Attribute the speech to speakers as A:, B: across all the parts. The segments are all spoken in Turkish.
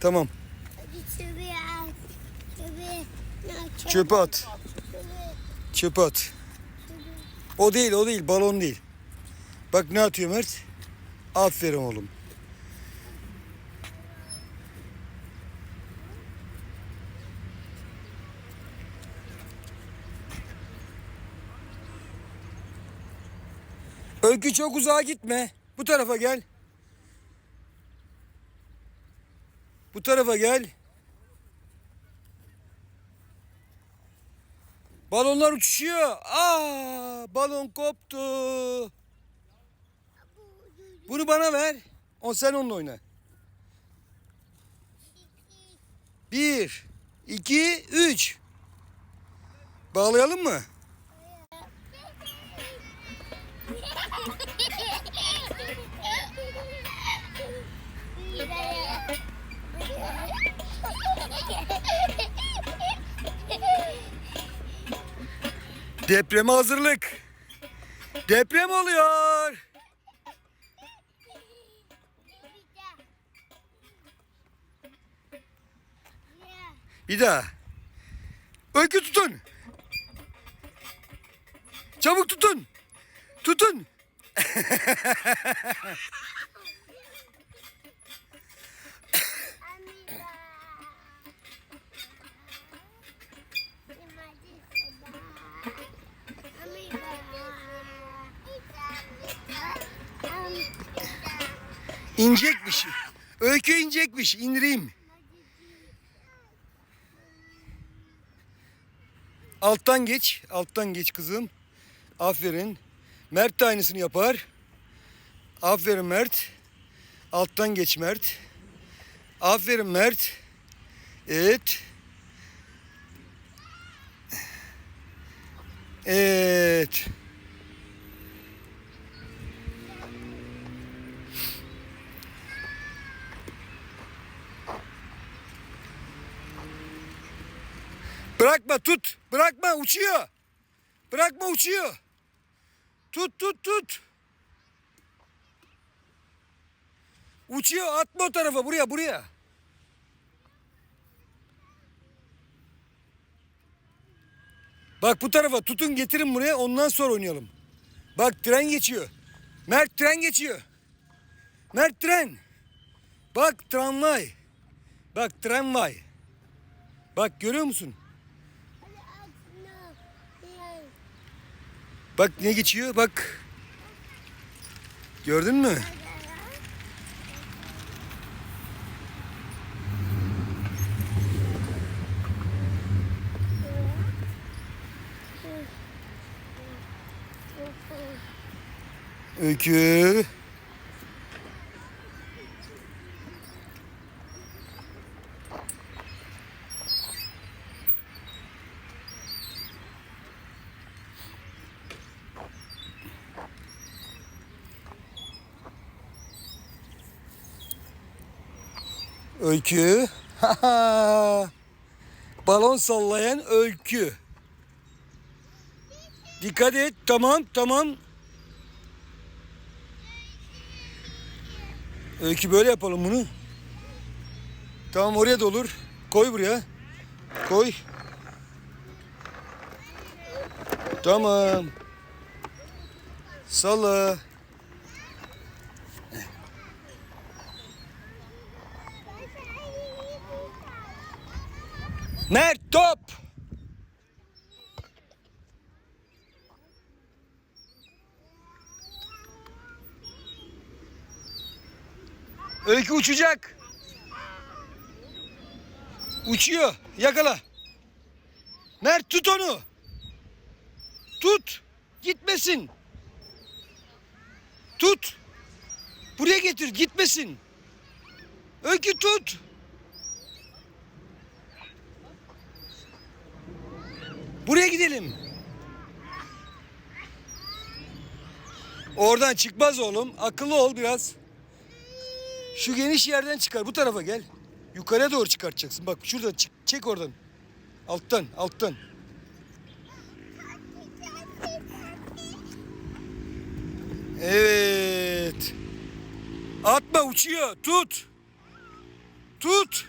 A: Tamam.
B: Çöpe at. Çöpe.
A: At.
B: Çöpe
A: at. O değil o değil balon değil. Bak ne atıyor Mert? Aferin oğlum. Öykü çok uzağa gitme. Bu tarafa gel. Bu tarafa gel. Balonlar uçuşuyor. Aa, balon koptu. Bunu bana ver. O sen onunla oyna. Bir, iki, üç. Bağlayalım mı? Depreme hazırlık. Deprem oluyor. Bir daha. Öykü tutun. Çabuk tutun. Tutun. İnecekmiş. Öykü inecekmiş. İndireyim. Alttan geç. Alttan geç kızım. Aferin. Mert de aynısını yapar. Aferin Mert. Alttan geç Mert. Aferin Mert. Evet. Evet. Bırakma tut. Bırakma uçuyor. Bırakma uçuyor. Tut tut tut. Uçuyor atma o tarafa buraya buraya. Bak bu tarafa tutun getirin buraya ondan sonra oynayalım. Bak tren geçiyor. Mert tren geçiyor. Mert tren. Bak tramvay. Bak tramvay. Bak görüyor musun? Bak ne geçiyor bak. Gördün mü? Öykü. Öykü. Balon sallayan öykü. Dikkat et. Tamam tamam. Öykü böyle yapalım bunu. Tamam oraya da olur. Koy buraya. Koy. Tamam. Salla. Mert top. Öykü uçacak. Uçuyor. Yakala. Mert tut onu. Tut. Gitmesin. Tut. Buraya getir. Gitmesin. Öykü tut. Buraya gidelim. Oradan çıkmaz oğlum. Akıllı ol biraz. Şu geniş yerden çıkar. Bu tarafa gel. Yukarıya doğru çıkartacaksın. Bak şuradan çık. Çek oradan. Alttan, alttan. Evet. Atma uçuyor. Tut. Tut.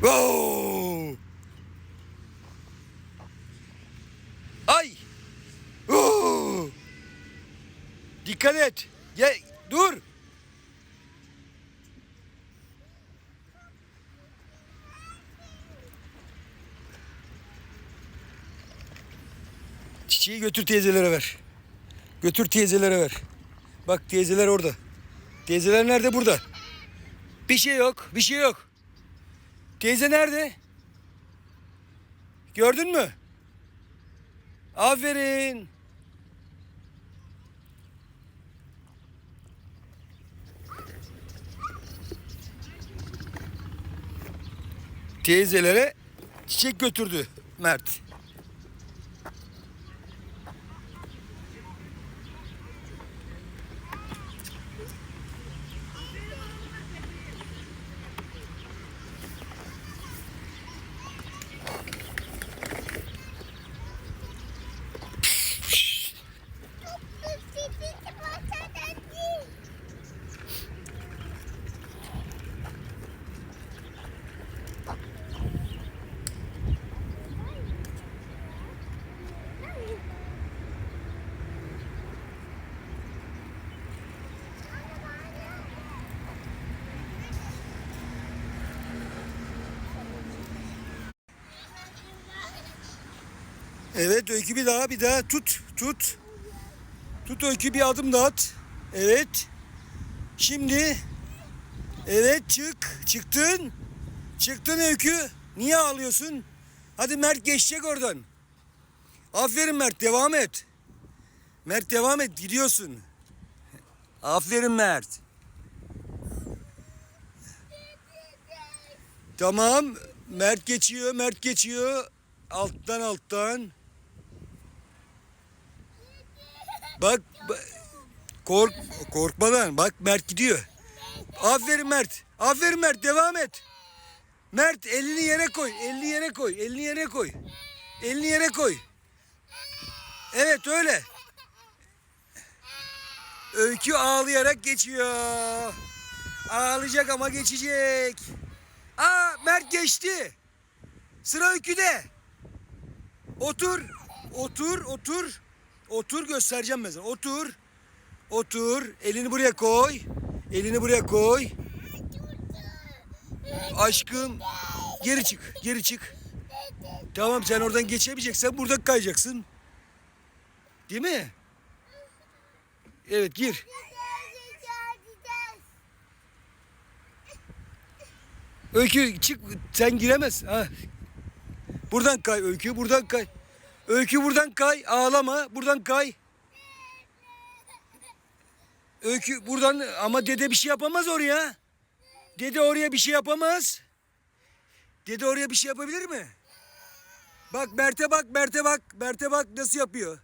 A: Wow! Ay! Oo! Dikkat et. Gel, dur. Çiçeği götür teyzelere ver. Götür teyzelere ver. Bak teyzeler orada. Teyzeler nerede? Burada. Bir şey yok. Bir şey yok. Teyze nerede? Gördün mü? Aferin. Teyzelere çiçek götürdü Mert. Evet öykü bir daha bir daha tut tut. Tut öykü bir adım daha at. Evet. Şimdi evet çık çıktın. Çıktın öykü. Niye ağlıyorsun? Hadi Mert geçecek oradan. Aferin Mert devam et. Mert devam et gidiyorsun. Aferin Mert. Tamam. Mert geçiyor, Mert geçiyor. Alttan alttan. Bak, ba- kork korkmadan bak Mert gidiyor. Aferin Mert. Aferin Mert devam et. Mert elini yere koy. Elini yere koy. Elini yere koy. Elini yere koy. Evet öyle. Öykü ağlayarak geçiyor. Ağlayacak ama geçecek. Aa Mert geçti. Sıra öyküde. Otur. Otur, otur. Otur göstereceğim sana. Otur. Otur. Elini buraya koy. Elini buraya koy. Aşkım. Geri çık. Geri çık. Tamam sen oradan geçemeyeceksen burada kayacaksın. Değil mi? Evet gir. Öykü çık sen giremez. Ha. Buradan kay Öykü buradan kay. Öykü buradan kay ağlama buradan kay. Öykü buradan ama dede bir şey yapamaz oraya. Dede oraya bir şey yapamaz. Dede oraya bir şey yapabilir mi? Bak Mert'e bak Mert'e bak Mert'e bak nasıl yapıyor.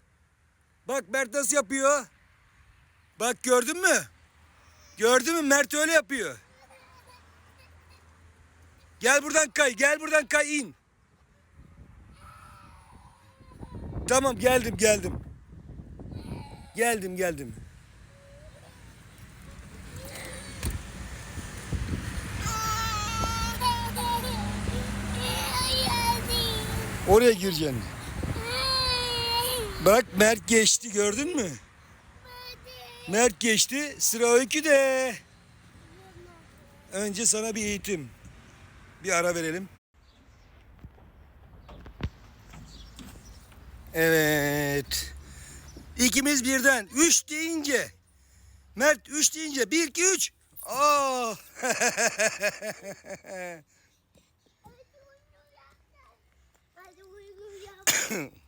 A: Bak Mert nasıl yapıyor. Bak gördün mü? Gördün mü Mert öyle yapıyor. Gel buradan kay, gel buradan kay in. Tamam geldim geldim. Geldim geldim. Oraya gireceksin. Bak Mert geçti gördün mü? Mert geçti sıra öyküde. Önce sana bir eğitim. Bir ara verelim. Evet. İkimiz birden. Üç deyince. Mert üç deyince. Bir, iki, üç. Aa.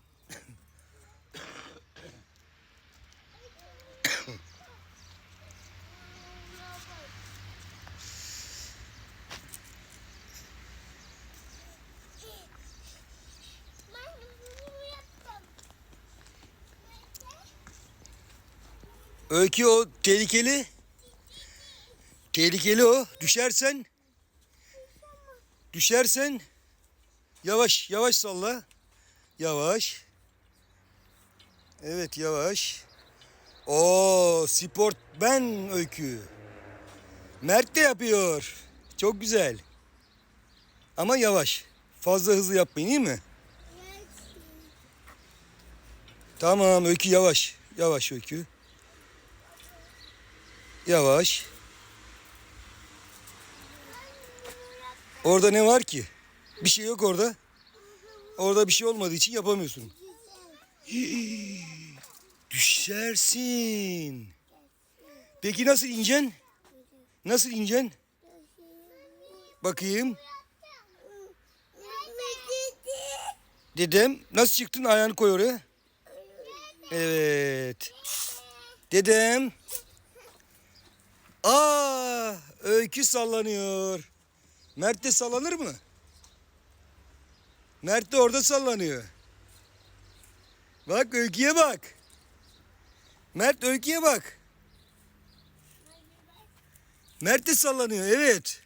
A: Öykü o tehlikeli. Tehlikeli o. Düşersen. Düşersen yavaş yavaş salla. Yavaş. Evet yavaş. O sport ben öykü. Mert de yapıyor. Çok güzel. Ama yavaş. Fazla hızlı yapmayın iyi mi? Tamam öykü yavaş. Yavaş öykü. Yavaş. Orada ne var ki? Bir şey yok orada. Orada bir şey olmadığı için yapamıyorsun. Düşersin. Peki nasıl ineceksin? Nasıl ineceksin? Bakayım. Dedem nasıl çıktın ayağını koy oraya. Evet. Dedem. Öykü sallanıyor. Mert de sallanır mı? Mert de orada sallanıyor. Bak öyküye bak. Mert öyküye bak. Mert de sallanıyor evet.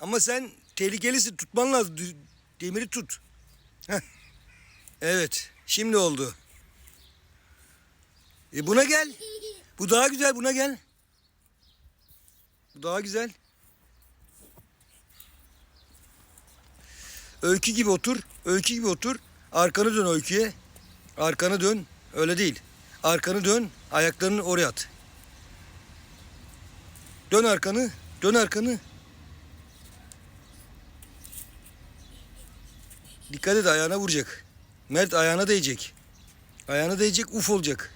A: Ama sen tehlikelisin tutman lazım. Demiri tut. Heh. Evet şimdi oldu. E buna gel. Bu daha güzel buna gel. Bu daha güzel. Öykü gibi otur. Öykü gibi otur. Arkanı dön öyküye. Arkanı dön. Öyle değil. Arkanı dön. Ayaklarını oraya at. Dön arkanı. Dön arkanı. Dikkat et ayağına vuracak. Mert ayağına değecek. Ayağına değecek uf olacak.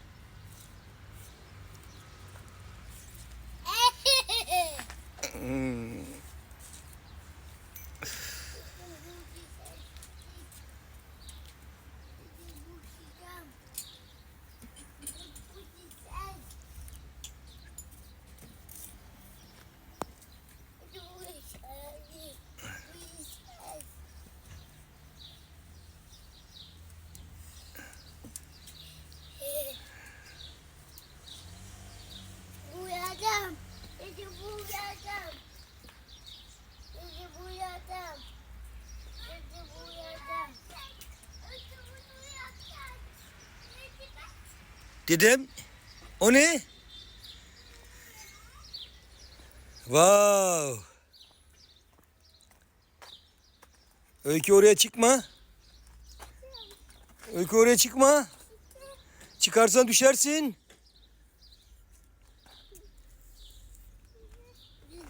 A: Hmm. Dedem o ne? Wow. Öykü oraya çıkma. Öykü oraya çıkma. Çıkarsan düşersin.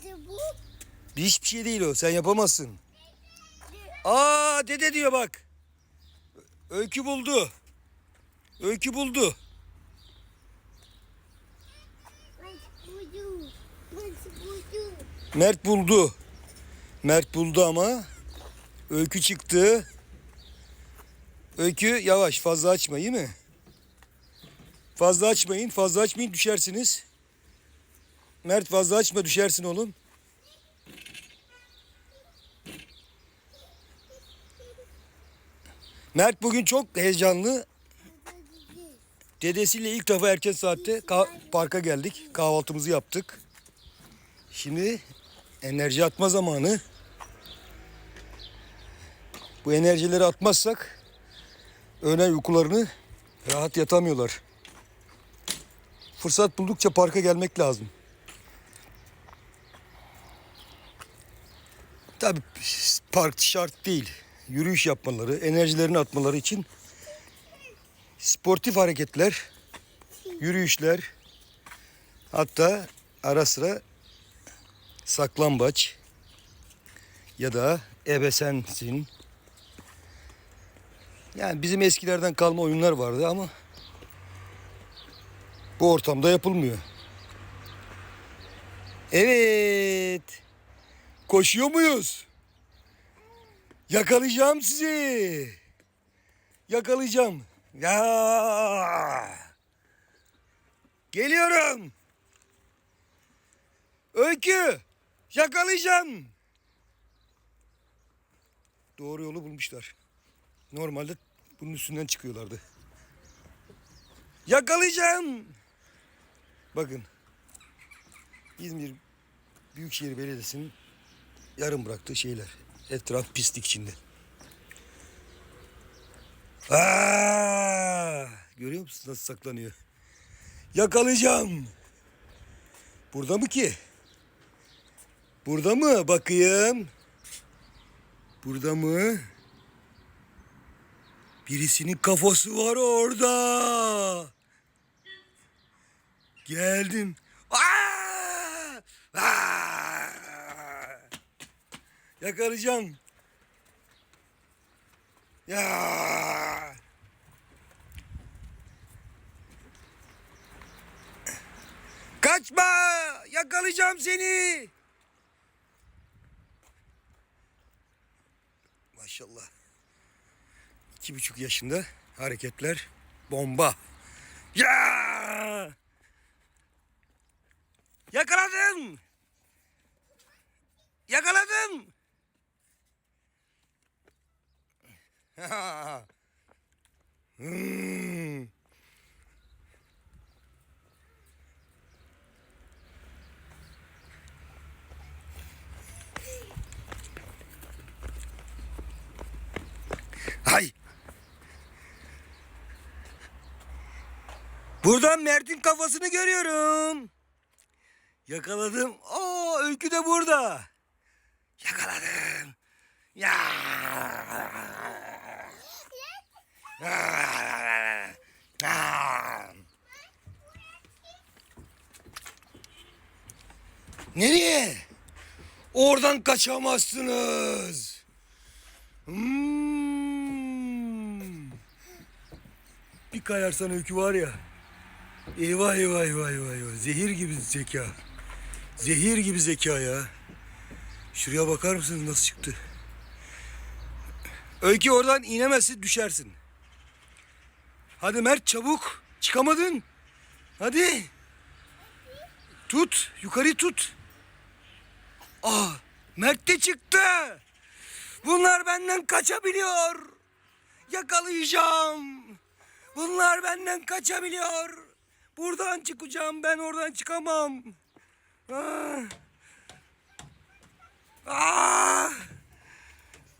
B: Bu.
A: Hiçbir şey değil o. Sen yapamazsın. Aa dede diyor bak. Öykü buldu. Öykü buldu. Mert buldu. Mert buldu ama öykü çıktı. Öykü yavaş fazla açma iyi mi? Fazla açmayın fazla açmayın düşersiniz. Mert fazla açma düşersin oğlum. Mert bugün çok heyecanlı. Dedesiyle ilk defa erken saatte ka- parka geldik. Kahvaltımızı yaptık. Şimdi enerji atma zamanı. Bu enerjileri atmazsak öğlen uykularını rahat yatamıyorlar. Fırsat buldukça parka gelmek lazım. Tabii park şart değil. Yürüyüş yapmaları, enerjilerini atmaları için sportif hareketler, yürüyüşler, hatta ara sıra saklambaç ya da ebesensin. Yani bizim eskilerden kalma oyunlar vardı ama bu ortamda yapılmıyor. Evet. Koşuyor muyuz? Yakalayacağım sizi. Yakalayacağım. Ya. Geliyorum. Öykü! Yakalayacağım! Doğru yolu bulmuşlar. Normalde bunun üstünden çıkıyorlardı. Yakalayacağım! Bakın. İzmir Büyükşehir Belediyesi'nin yarım bıraktığı şeyler. Etraf pislik içinde. Aa, görüyor musun nasıl saklanıyor? Yakalayacağım. Burada mı ki? Burada mı? Bakayım. Burada mı? Birisinin kafası var orada. Geldim. Aa! Aa! Yakalayacağım. Ya! Kaçma! Yakalayacağım seni. Maşallah. İki buçuk yaşında hareketler bomba. Ya! Yakaladım. Yakaladım. Hmm. Hay. Buradan Mert'in kafasını görüyorum. Yakaladım. Aa öykü de burada. Yakaladım. Ya. Nereye? Oradan kaçamazsınız. Hmm. Bir kayarsan öykü var ya. Eyvah eyvah eyvah eyvah eyvah. Zehir gibi zeka. Zehir gibi zeka ya. Şuraya bakar mısınız nasıl çıktı? Öykü oradan inemezsin düşersin. Hadi Mert çabuk. Çıkamadın. Hadi. Tut. Yukarı tut. Aa, Mert de çıktı. Bunlar benden kaçabiliyor. Yakalayacağım. Bunlar benden kaçabiliyor. Buradan çıkacağım ben oradan çıkamam. Ah. Ah.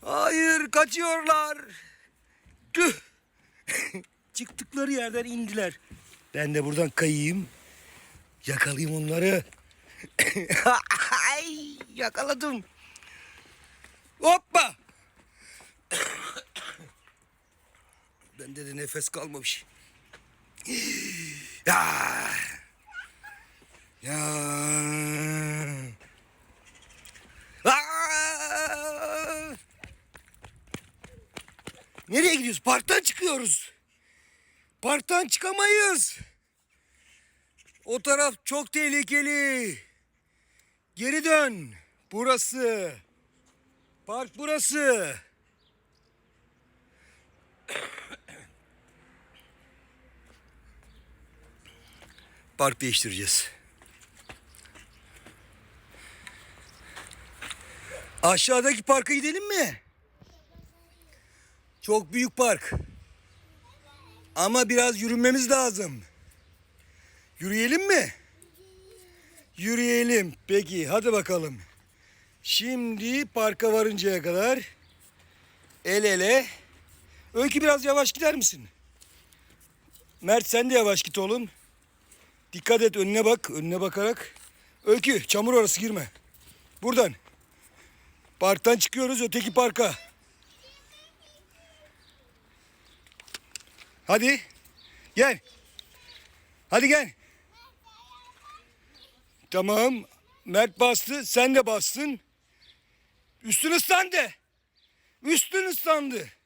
A: Hayır kaçıyorlar. Çıktıkları yerden indiler. Ben de buradan kayayım. Yakalayayım onları. Ay, yakaladım. Hoppa. Bende de nefes kalmamış. Ya. Ya. Nereye gidiyoruz? Parktan çıkıyoruz. Parktan çıkamayız. O taraf çok tehlikeli. Geri dön. Burası. Park burası. Park değiştireceğiz. Aşağıdaki parka gidelim mi? Çok büyük park. Ama biraz yürümemiz lazım. Yürüyelim mi? Yürüyelim. Peki hadi bakalım. Şimdi parka varıncaya kadar el ele. Öykü biraz yavaş gider misin? Mert sen de yavaş git oğlum. Dikkat et önüne bak. Önüne bakarak. Öykü çamur orası girme. Buradan. Parktan çıkıyoruz öteki parka. Hadi. Gel. Hadi gel. Tamam. Mert bastı. Sen de bastın. Üstün ıslandı. Üstün ıslandı.